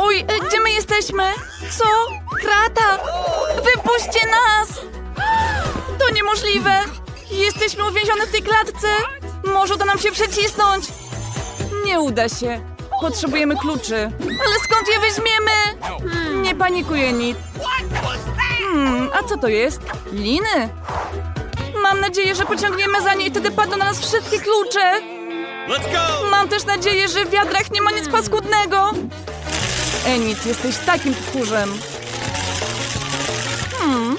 Oj, e, gdzie my jesteśmy? Co? Krata! Wypuśćcie nas! To niemożliwe! Jesteśmy uwięzione w tej klatce! Może uda nam się przecisnąć! Nie uda się. Potrzebujemy kluczy. Ale skąd je weźmiemy? Nie panikuję nic. Hmm, a co to jest? Liny? Mam nadzieję, że pociągniemy za nie i wtedy padną na nas wszystkie klucze. Let's go! Mam też nadzieję, że w wiadrach nie ma nic paskudnego. Enid, jesteś takim tchórzem. Hmm,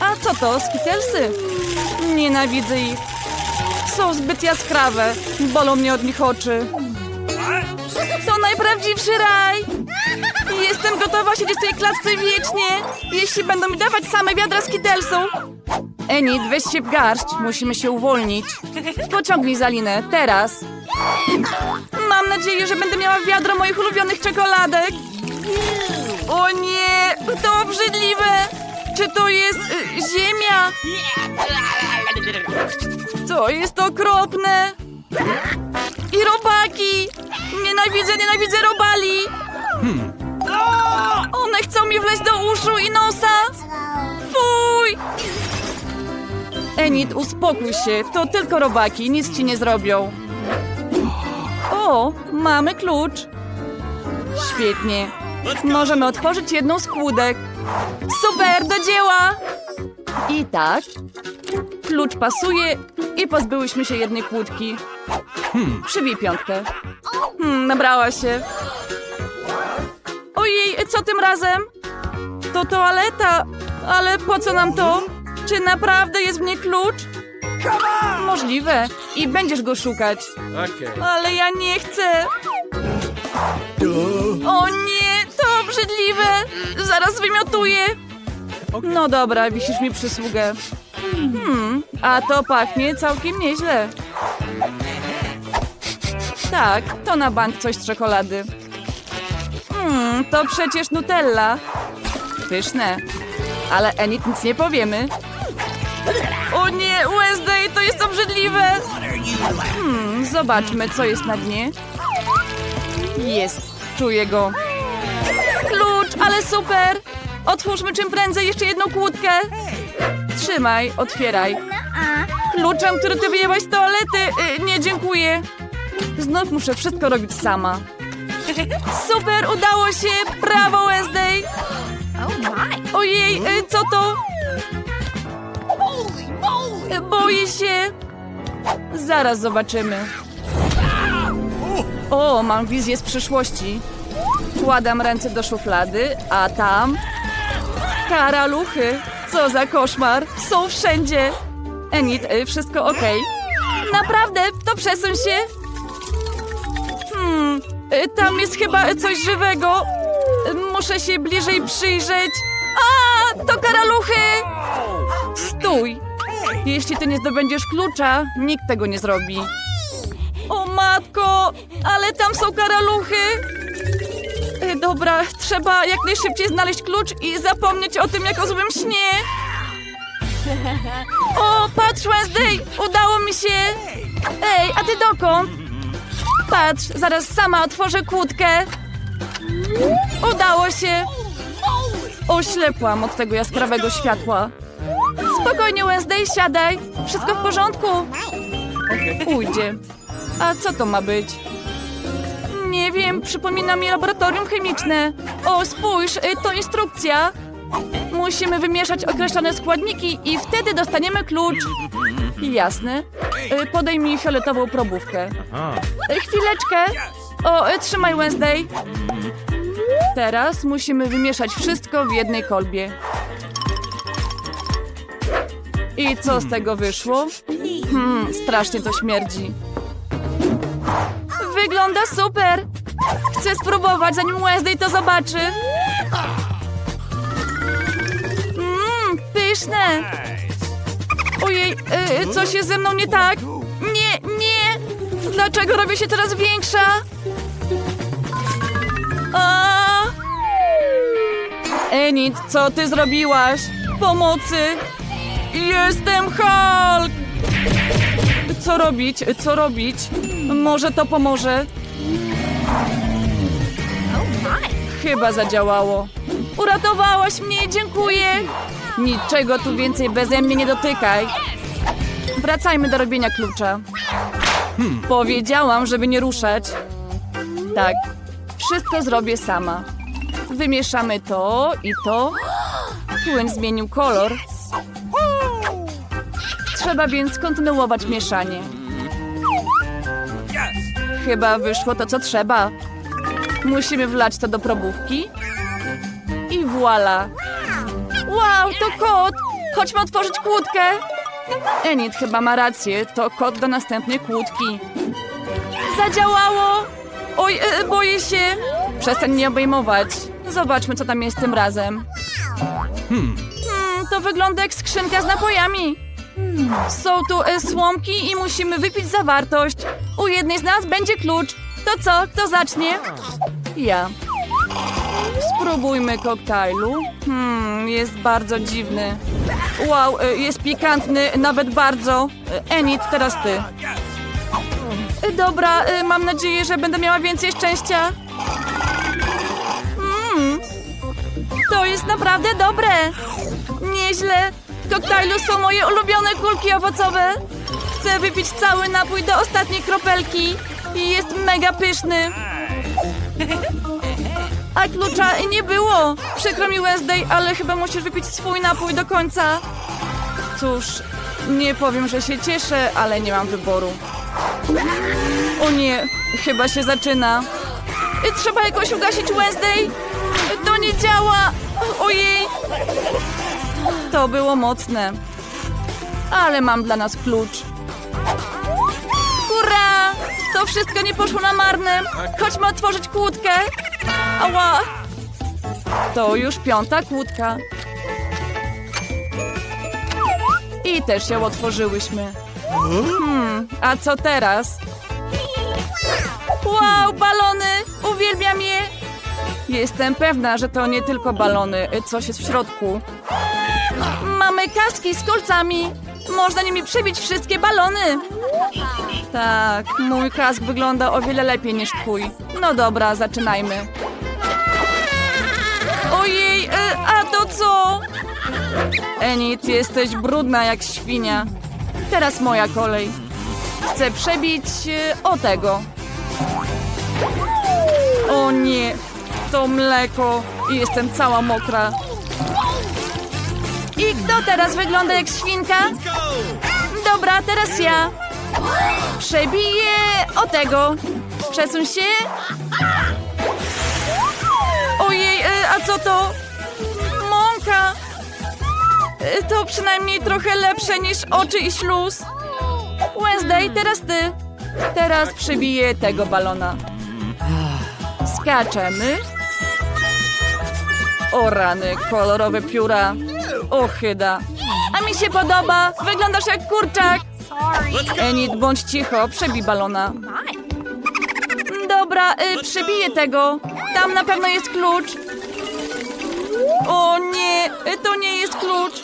a co to? Skitelsy? Nienawidzę ich. Są zbyt jaskrawe. Bolą mnie od nich oczy. To najprawdziwszy raj! Jestem gotowa siedzieć w tej klatce wiecznie, jeśli będą mi dawać same wiadra skitelsów. Enid, weź się w garść. Musimy się uwolnić. Pociągnij za linę, teraz. Mam nadzieję, że będę miała wiadro moich ulubionych czekoladek. O nie, to obrzydliwe. Czy to jest y, ziemia? To jest okropne. I robaki. Nienawidzę, nienawidzę robali. One chcą mi wleźć do uszu i nosa. Fuj. Enid, uspokój się. To tylko robaki, nic ci nie zrobią. O, mamy klucz. Świetnie. Możemy otworzyć jedną z kłódek. Super, do dzieła! I tak. Klucz pasuje i pozbyłyśmy się jednej kłódki. Przybij piątkę. Hmm, nabrała się. Ojej, co tym razem? To toaleta, ale po co nam to? Czy naprawdę jest w niej klucz? Możliwe. I będziesz go szukać. Okay. Ale ja nie chcę. O nie, obrzydliwe. Zaraz wymiotuję. No dobra, wisisz mi przysługę. Hmm, a to pachnie całkiem nieźle. Tak, to na bank coś z czekolady. Hmm, to przecież Nutella. Pyszne. Ale Enid nic nie powiemy. O nie, Wednesday, to jest obrzydliwe. Hmm, zobaczmy, co jest na dnie. Jest, czuję go. Ale super! Otwórzmy czym prędzej jeszcze jedną kłódkę. Trzymaj, otwieraj. Kluczem, który ty wyjęłaś z toalety. Y, nie, dziękuję. Znów muszę wszystko robić sama. Super, udało się! Brawo, Wednesday! Ojej, y, co to? Boję się. Zaraz zobaczymy. O, mam wizję z przyszłości. Kładam ręce do szuflady, a tam... Karaluchy! Co za koszmar! Są wszędzie! Enid, y, wszystko ok? Naprawdę? To przesuń się! Hmm, y, tam jest chyba coś żywego. Muszę się bliżej przyjrzeć. A, to karaluchy! Stój! Jeśli ty nie zdobędziesz klucza, nikt tego nie zrobi. O matko, ale tam są karaluchy. Dobra, trzeba jak najszybciej znaleźć klucz i zapomnieć o tym jak o złym śnie. O, patrz Wednesday, udało mi się. Ej, a ty dokąd? Patrz, zaraz sama otworzę kłódkę. Udało się. Oślepłam od tego jaskrawego światła. Spokojnie, Wednesday, siadaj. Wszystko w porządku. Ujdzie. A co to ma być? Nie wiem, przypomina mi laboratorium chemiczne. O, spójrz, y, to instrukcja. Musimy wymieszać określone składniki i wtedy dostaniemy klucz. Jasne. Y, Podaj mi fioletową probówkę. Y, Chwileczkę. O, trzymaj Wednesday. Teraz musimy wymieszać wszystko w jednej kolbie. I co z tego wyszło? Hmm, strasznie to śmierdzi. Wygląda super! Chcę spróbować, zanim Wednesday to zobaczy. Mmm, pyszne! Ojej, y, coś jest ze mną nie tak? Nie, nie! Dlaczego robię się coraz większa? Enid, co ty zrobiłaś? Pomocy! Jestem Hulk! Co robić? Co robić? Może to pomoże? Chyba zadziałało. Uratowałaś mnie, dziękuję. Niczego tu więcej beze mnie nie dotykaj. Wracajmy do robienia klucza. Powiedziałam, żeby nie ruszać. Tak, wszystko zrobię sama. Wymieszamy to i to. Płyn zmienił kolor. Trzeba więc kontynuować mieszanie. Chyba wyszło to, co trzeba. Musimy wlać to do probówki. I voila! Wow, to kot! Chodźmy otworzyć kłódkę! Enid chyba ma rację, to kot do następnej kłódki. Zadziałało! Oj, e, boję się! Przestań mnie obejmować. Zobaczmy, co tam jest tym razem. Hmm, to wygląda jak skrzynka z napojami. Są tu e, słomki i musimy wypić zawartość. U jednej z nas będzie klucz. To co? Kto zacznie? Ja. Spróbujmy koktajlu. Hmm, jest bardzo dziwny. Wow, e, jest pikantny, nawet bardzo. E, Enid, teraz ty. E, Dobra, e, mam nadzieję, że będę miała więcej szczęścia. Mmm, to jest naprawdę dobre. Nieźle. Koktajlu są moje ulubione kulki owocowe. Chcę wypić cały napój do ostatniej kropelki. I jest mega pyszny. A klucza nie było. Przykro mi Wednesday, ale chyba musisz wypić swój napój do końca. Cóż, nie powiem, że się cieszę, ale nie mam wyboru. O nie, chyba się zaczyna. Trzeba jakoś ugasić Wednesday. To nie działa. Ojej. To było mocne. Ale mam dla nas klucz. Hurra! To wszystko nie poszło na marne. Chodźmy otworzyć kłódkę. Ała! To już piąta kłódka. I też ją otworzyłyśmy. Hmm, a co teraz? Wow, balony! Uwielbiam je! Jestem pewna, że to nie tylko balony, coś jest w środku. Mamy kaski z kolcami. Można nimi przebić wszystkie balony. Tak, mój kask wygląda o wiele lepiej niż twój. No dobra, zaczynajmy. Ojej, e, a to co? Enid, jesteś brudna jak świnia. Teraz moja kolej. Chcę przebić e, o tego. O nie, to mleko jestem cała mokra. I kto teraz wygląda jak świnka? Dobra, teraz ja. Przebiję o tego. Przesuń się. Ojej, e, a co to? Mąka. E, To przynajmniej trochę lepsze niż oczy i śluz. Wednesday, teraz ty. Teraz przebiję tego balona. Skaczemy. O rany, kolorowe pióra. Ochyda. A mi się podoba. Wyglądasz jak kurczak. Enid, bądź cicho, przebij balona. Dobra, y, przebiję tego. Tam na pewno jest klucz. O nie, y, to nie jest klucz.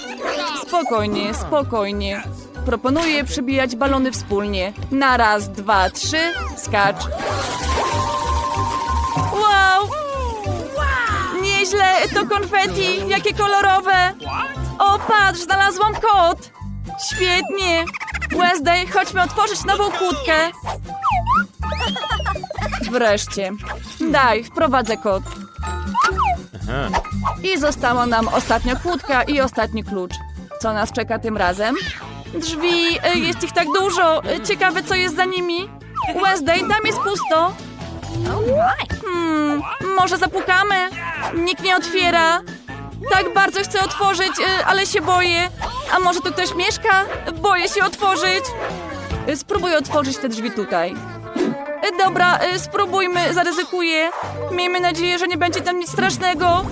Spokojnie, spokojnie. Proponuję przebijać balony wspólnie. Na raz, dwa, trzy, skacz. Wow! Nieźle, to konfetti, jakie kolorowe. O, patrz, znalazłam kod. Świetnie. Wednesday, chodźmy otworzyć nową kłódkę. Wreszcie. Daj, wprowadzę kod. I została nam ostatnia kłódka i ostatni klucz. Co nas czeka tym razem? Drzwi, e, jest ich tak dużo. E, Ciekawe, co jest za nimi. Wednesday, tam jest pusto. Hmm, może zapukamy? Nikt nie otwiera. Tak bardzo chcę otworzyć, e, ale się boję. A może tu ktoś mieszka? Boję się otworzyć. E, Spróbuję otworzyć te drzwi tutaj. E, Dobra, spróbujmy, zaryzykuję. Miejmy nadzieję, że nie będzie tam nic strasznego.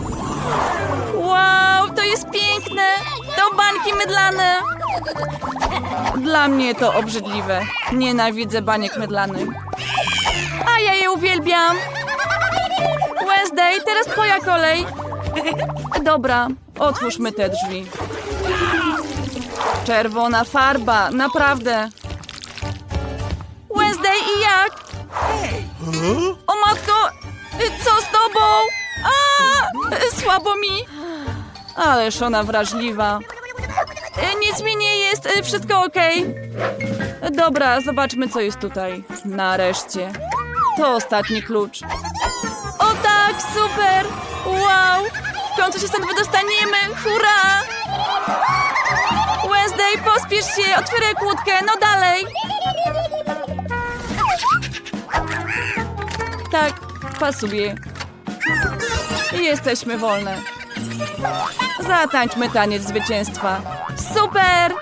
Wow, to jest piękne. To bańki mydlane. Dla mnie to obrzydliwe. Nienawidzę baniek mydlanych. A ja je uwielbiam. Wednesday, teraz twoja kolej. Dobra, otwórzmy te drzwi. Czerwona farba, naprawdę. Wednesday i jak? O matko, co z tobą? A! słabo mi. Ależ ona wrażliwa. Nic mi nie jest, wszystko okej. Dobra, zobaczmy, co jest tutaj. Nareszcie. To ostatni klucz. O tak, super! Wow! W końcu się stąd wydostaniemy! Hurra! Wednesday, pospiesz się! Otwieraj kłódkę, no dalej! Tak, pasuje. Jesteśmy wolne. Zatańczmy taniec zwycięstwa. Super!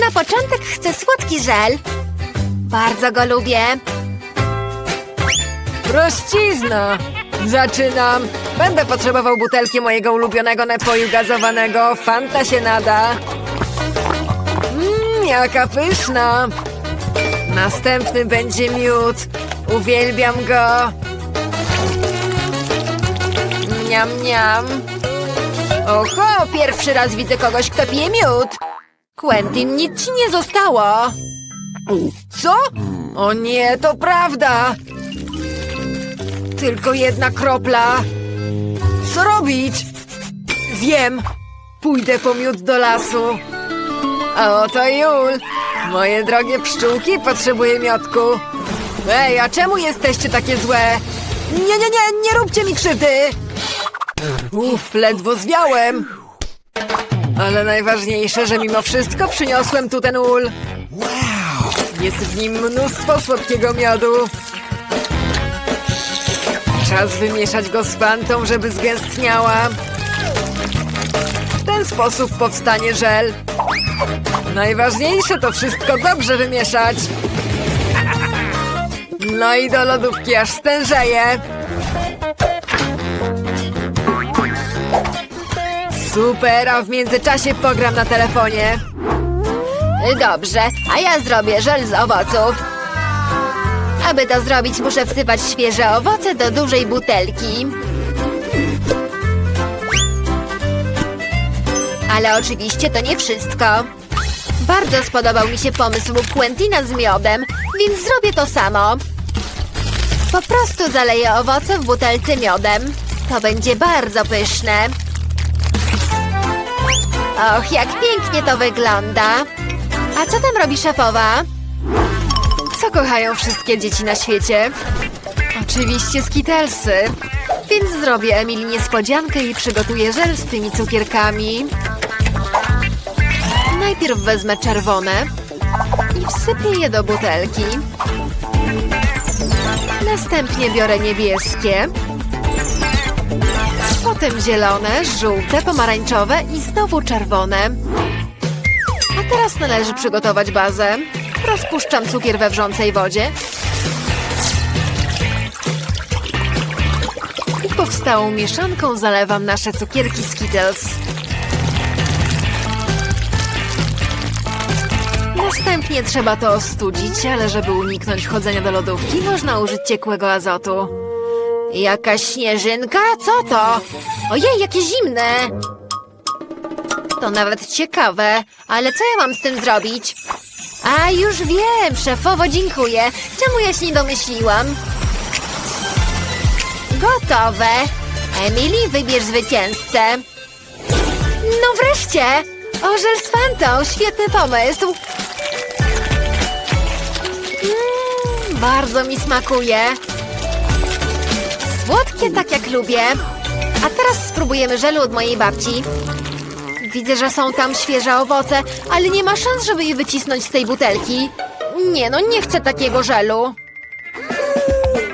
Na początek chcę słodki żel. Bardzo go lubię. Prościzna! Zaczynam! Będę potrzebował butelki mojego ulubionego napoju gazowanego. Fanta się nada. Mmm, jaka pyszna! Następny będzie miód. Uwielbiam go. Niam, niam. Oho, pierwszy raz widzę kogoś, kto pije miód. Quentin, nic ci nie zostało. Co? O nie, to prawda! Tylko jedna kropla. Co robić? Wiem. Pójdę po miód do lasu. A oto Jul. Moje drogie pszczółki, potrzebuję miodku. Ej, a czemu jesteście takie złe? Nie, nie, nie, nie róbcie mi krzywdy! Uff, ledwo zwiałem. Ale najważniejsze, że mimo wszystko przyniosłem tu ten ul. Jest w nim mnóstwo słodkiego miodu. Czas wymieszać go z fantą, żeby zgęstniała. W ten sposób powstanie żel. Najważniejsze to wszystko dobrze wymieszać. No i do lodówki aż stężeje. Super, a w międzyczasie pogram na telefonie. Dobrze, a ja zrobię żel z owoców. Aby to zrobić, muszę wsypać świeże owoce do dużej butelki. Ale oczywiście to nie wszystko. Bardzo spodobał mi się pomysł Quentina z miodem, więc zrobię to samo. Po prostu zaleję owoce w butelce miodem. To będzie bardzo pyszne. Och, jak pięknie to wygląda. A co tam robi szefowa? Co kochają wszystkie dzieci na świecie? Oczywiście skitelsy. Więc zrobię Emily niespodziankę i przygotuję żel z tymi cukierkami. Najpierw wezmę czerwone i wsypię je do butelki. Następnie biorę niebieskie. Potem zielone, żółte, pomarańczowe i znowu czerwone. A teraz należy przygotować bazę. Rozpuszczam cukier we wrzącej wodzie. I powstałą mieszanką zalewam nasze cukierki Skittles. Następnie trzeba to ostudzić, ale żeby uniknąć chodzenia do lodówki, można użyć ciekłego azotu. Jakaś śnieżynka? Co to? Ojej, jakie zimne! To nawet ciekawe, ale co ja mam z tym zrobić? A, już wiem, szefowo, dziękuję. Czemu ja się nie domyśliłam? Gotowe. Emily, wybierz zwycięzcę. No wreszcie! Orzel z fantą, świetny pomysł. Mm, bardzo mi smakuje. Słodkie tak jak lubię. A teraz spróbujemy żelu od mojej babci. Widzę, że są tam świeże owoce, ale nie ma szans, żeby je wycisnąć z tej butelki. Nie no, nie chcę takiego żelu.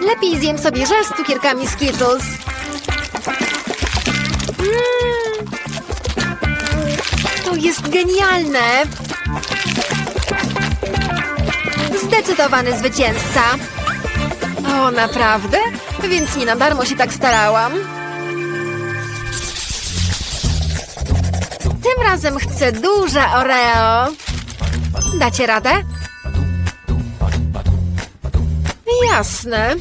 Lepiej zjem sobie żel z cukierkami Skittles. Mm. To jest genialne! Zdecydowany zwycięzca. O, naprawdę? Więc nie na darmo się tak starałam. Tym razem chcę duże Oreo. Dacie radę? Jasne.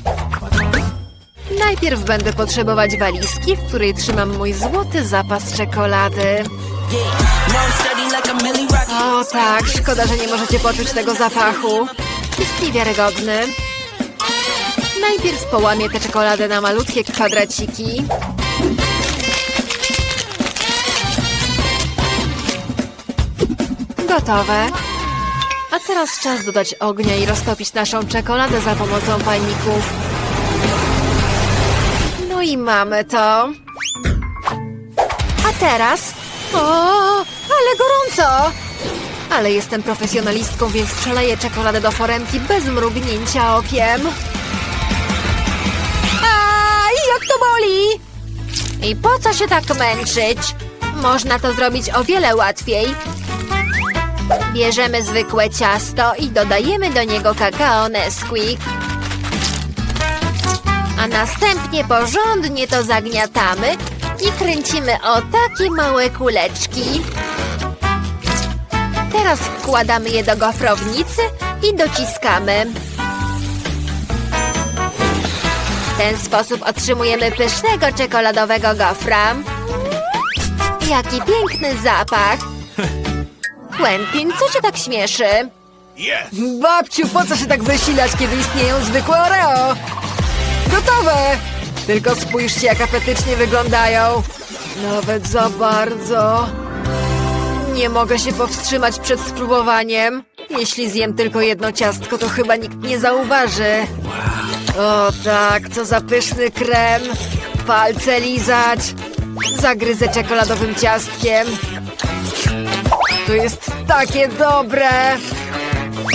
Najpierw będę potrzebować walizki, w której trzymam mój złoty zapas czekolady. O tak, szkoda, że nie możecie poczuć tego zapachu. Jest niewiarygodny. Najpierw połamię tę czekoladę na malutkie kwadraciki. Gotowe. A teraz czas dodać ognia i roztopić naszą czekoladę za pomocą palników. No i mamy to. A teraz... O, ale gorąco! Ale jestem profesjonalistką, więc przeleję czekoladę do foremki bez mrugnięcia okiem. A, jak to boli! I po co się tak męczyć? Można to zrobić o wiele łatwiej. Bierzemy zwykłe ciasto i dodajemy do niego kakao Nesquik. A następnie porządnie to zagniatamy i kręcimy o takie małe kuleczki. Teraz wkładamy je do gofrownicy i dociskamy. W ten sposób otrzymujemy pysznego czekoladowego gofra. Jaki piękny zapach! Quentin, co cię tak śmieszy? Yes. Babciu, po co się tak wysilać, kiedy istnieją zwykłe Oreo? Gotowe! Tylko spójrzcie, jak apetycznie wyglądają. Nawet za bardzo. Nie mogę się powstrzymać przed spróbowaniem. Jeśli zjem tylko jedno ciastko, to chyba nikt nie zauważy. O tak, co za pyszny krem. Palce lizać. Zagryzę czekoladowym ciastkiem. To jest takie dobre.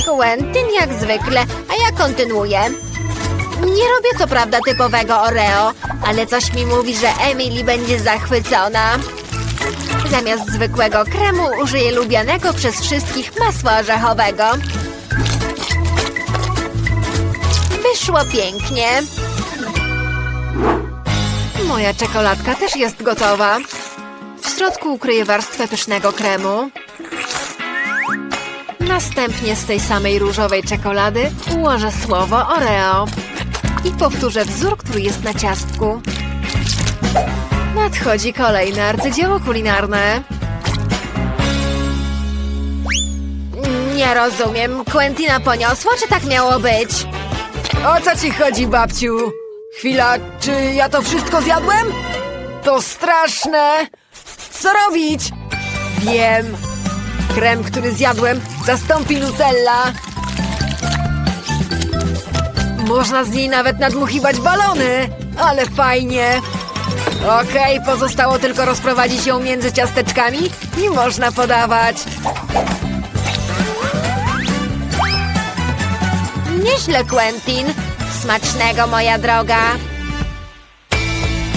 Quentin jak zwykle, a ja kontynuuję. Nie robię co prawda typowego Oreo, ale coś mi mówi, że Emily będzie zachwycona. Zamiast zwykłego kremu użyję lubianego przez wszystkich masła orzechowego. Wyszło pięknie. Moja czekoladka też jest gotowa. W środku ukryję warstwę pysznego kremu. Następnie z tej samej różowej czekolady ułożę słowo Oreo i powtórzę wzór, który jest na ciastku. Nadchodzi kolejne arcydzieło kulinarne. Nie rozumiem. Quentina poniosło, czy tak miało być? O co ci chodzi, babciu? Chwila, czy ja to wszystko zjadłem? To straszne! Co robić? Wiem. Krem, który zjadłem, zastąpi Nutella. Można z niej nawet nadmuchiwać balony. Ale fajnie. Okej, pozostało tylko rozprowadzić ją między ciasteczkami i można podawać. Nieźle, Quentin. Smacznego, moja droga.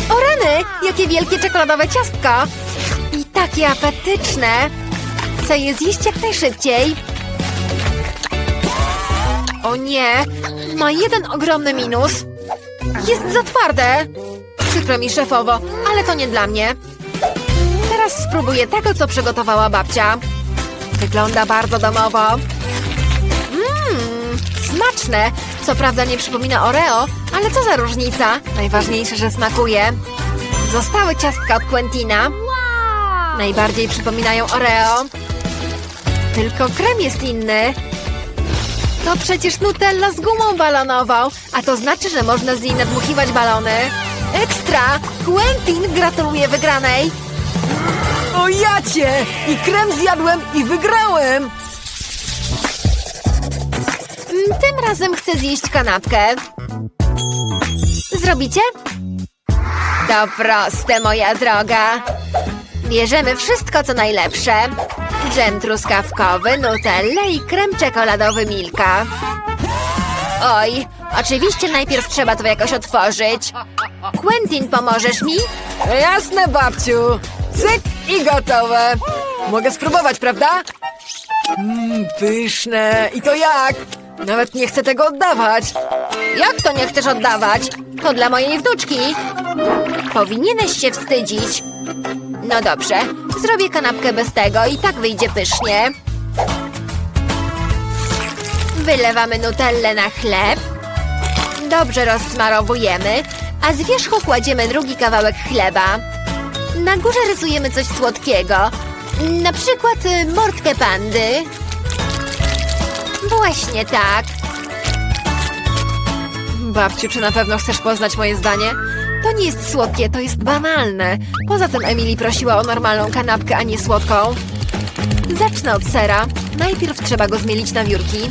O rany, jakie wielkie czekoladowe ciastko. I takie apetyczne. Chcę je zjeść jak najszybciej. O nie, ma jeden ogromny minus. Jest za twarde. Przykro mi, szefowo, ale to nie dla mnie. Teraz spróbuję tego, co przygotowała babcia. Wygląda bardzo domowo. Mmm, smaczne. Co prawda nie przypomina Oreo, ale co za różnica? Najważniejsze, że smakuje. Zostały ciastka od Quentina. Najbardziej przypominają Oreo. Tylko krem jest inny. To przecież Nutella z gumą balonową, a to znaczy, że można z niej nadmuchiwać balony. Ekstra! Quentin gratuluje wygranej. O jacie! I krem zjadłem i wygrałem! Mm, Tym razem chcę zjeść kanapkę. Zrobicie? To proste, moja droga. Bierzemy wszystko, co najlepsze. Dżem truskawkowy, nutellę i krem czekoladowy Milka. Oj, oczywiście najpierw trzeba to jakoś otworzyć. Quentin, pomożesz mi? Jasne, babciu. Cyk i gotowe. Mogę spróbować, prawda? Mmm, pyszne. I to jak? Nawet nie chcę tego oddawać. Jak to nie chcesz oddawać? To dla mojej wnuczki. Powinieneś się wstydzić. No dobrze, zrobię kanapkę bez tego i tak wyjdzie pysznie. Wylewamy nutellę na chleb. Dobrze rozsmarowujemy, a z wierzchu kładziemy drugi kawałek chleba. Na górze rysujemy coś słodkiego. Na przykład y, mordkę pandy. Właśnie tak. Babciu, czy na pewno chcesz poznać moje zdanie? To nie jest słodkie, to jest banalne. Poza tym Emily prosiła o normalną kanapkę, a nie słodką. Zacznę od sera. Najpierw trzeba go zmielić na wiórki.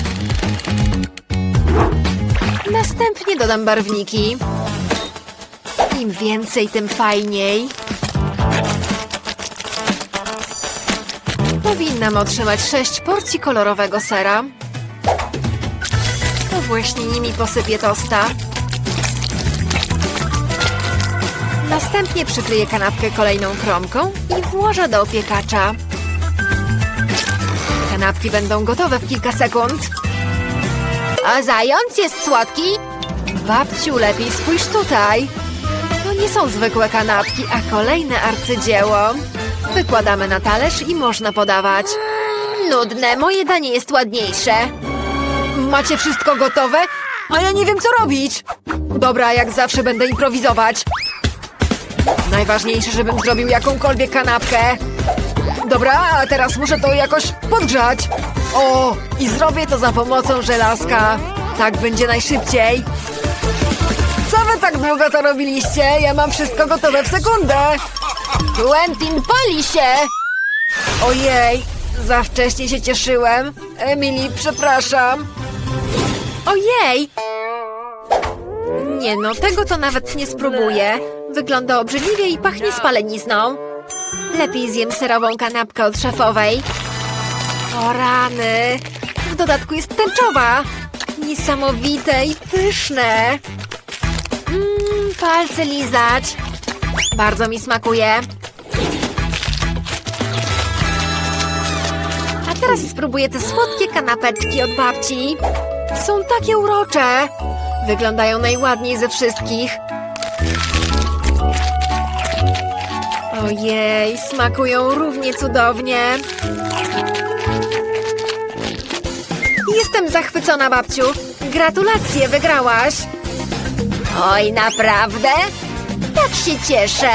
Następnie dodam barwniki. Im więcej, tym fajniej. Powinnam otrzymać sześć porcji kolorowego sera. To właśnie nimi posypię tosta. Następnie przykryję kanapkę kolejną kromką i włożę do opiekacza. Kanapki będą gotowe w kilka sekund. A zając jest słodki? Babciu, lepiej spójrz tutaj. To nie są zwykłe kanapki, a kolejne arcydzieło. Wykładamy na talerz i można podawać. Nudne, moje danie jest ładniejsze. Macie wszystko gotowe? A ja nie wiem, co robić. Dobra, jak zawsze będę improwizować. Najważniejsze, żebym zrobił jakąkolwiek kanapkę. Dobra, a teraz muszę to jakoś podgrzać. O, i zrobię to za pomocą żelazka. Tak będzie najszybciej. Co wy tak długo to robiliście? Ja mam wszystko gotowe w sekundę. Quentin, pali się! Ojej, za wcześnie się cieszyłem. Emily, przepraszam. Ojej! Nie no, tego to nawet nie spróbuję. Wygląda obrzydliwie i pachnie spalenizną. Lepiej zjem serową kanapkę od szefowej. O rany! W dodatku jest tęczowa. Niesamowite i pyszne. Mmm, palce lizać. Bardzo mi smakuje. A teraz spróbuję te słodkie kanapeczki od babci. Są takie urocze. Wyglądają najładniej ze wszystkich. Ojej, smakują równie cudownie. Jestem zachwycona, babciu. Gratulacje, wygrałaś. Oj, naprawdę? Tak się cieszę.